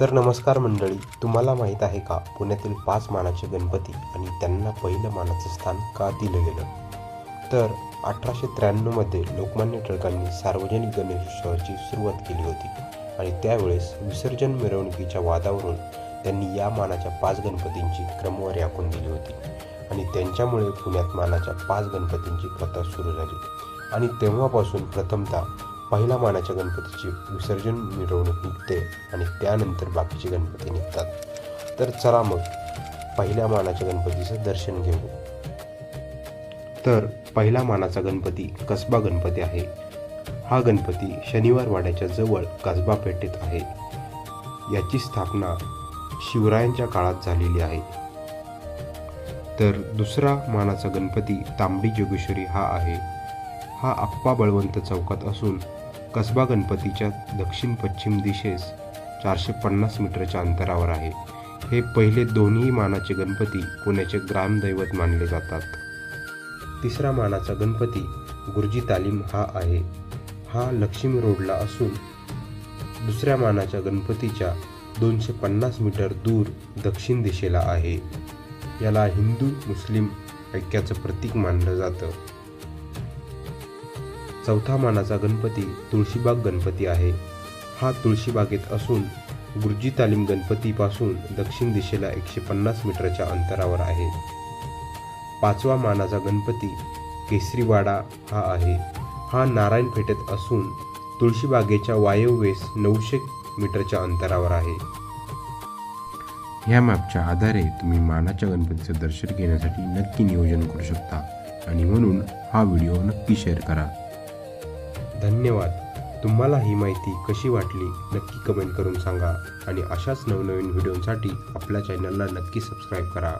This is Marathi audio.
तर नमस्कार मंडळी तुम्हाला माहीत आहे का पुण्यातील पाच मानाचे गणपती आणि त्यांना पहिलं मानाचं स्थान का दिलं गेलं? तर अठराशे त्र्याण्णवमध्ये लोकमान्य टिळकांनी सार्वजनिक गणेशोत्सवाची सुरुवात केली होती आणि त्यावेळेस विसर्जन मिरवणुकीच्या वादावरून त्यांनी या मानाच्या पाच गणपतींची क्रमवारी आखून दिली होती आणि त्यांच्यामुळे पुण्यात मानाच्या पाच गणपतींची प्रथा सुरू झाली. आणि तेव्हापासून प्रथमतः पहिल्या मानाच्या गणपतीची विसर्जन मिरवणूक निघते आणि त्यानंतर बाकीचे गणपती निघतात. तर चला मग पहिल्या मानाच्या गणपतीचं दर्शन घेऊ. तर पहिला मानाचा गणपती कसबा गणपती आहे. हा गणपती शनिवार वाड्याच्या जवळ कसबा पेठेत आहे. याची स्थापना शिवरायांच्या काळात झालेली आहे. तर दुसरा मानाचा गणपती तांबडी जोगेश्वरी हा आहे. हा आप्पा बळवंत चौकात असून कसबा गणपतीच्या दक्षिण पश्चिम दिशेस चारशे पन्नास मीटरच्या अंतरावर आहे. हे पहिले दोन्ही मानाचे गणपती पुण्याचे ग्रामदैवत मानले जातात. तिसरा मानाचा गणपती गुरुजी तालीम हा आहे. हा लक्ष्मी रोडला असून दुसऱ्या मानाच्या गणपतीच्या दोनशे पन्नास मीटर दूर दक्षिण दिशेला आहे. याला हिंदू मुस्लिम ऐक्याचं प्रतीक मानलं जातं. चौथा मानाचा गणपती तुळशीबाग गणपती आहे. हा तुळशीबागेत असून गुरुजी तालीम गणपतीपासून दक्षिण दिशेला एकशे पन्नास मीटरच्या अंतरावर आहे. पाचवा मानाचा गणपती केसरीवाडा हा आहे. हा नारायण फेटेत असून तुळशीबागेच्या वायव्येस नऊशे मीटरच्या अंतरावर आहे. ह्या मॅपच्या आधारे तुम्ही मानाच्या गणपतीचं दर्शन घेण्यासाठी नक्की नियोजन करू शकता आणि म्हणून हा व्हिडिओ नक्की शेअर करा. धन्यवाद. तुम्हाला ही माहिती कशी वाटली नक्की कमेंट करून सांगा. आणि अशाच नवनवीन व्हिडिओंसाठी आपल्या चॅनलला नक्की सबस्क्राईब करा.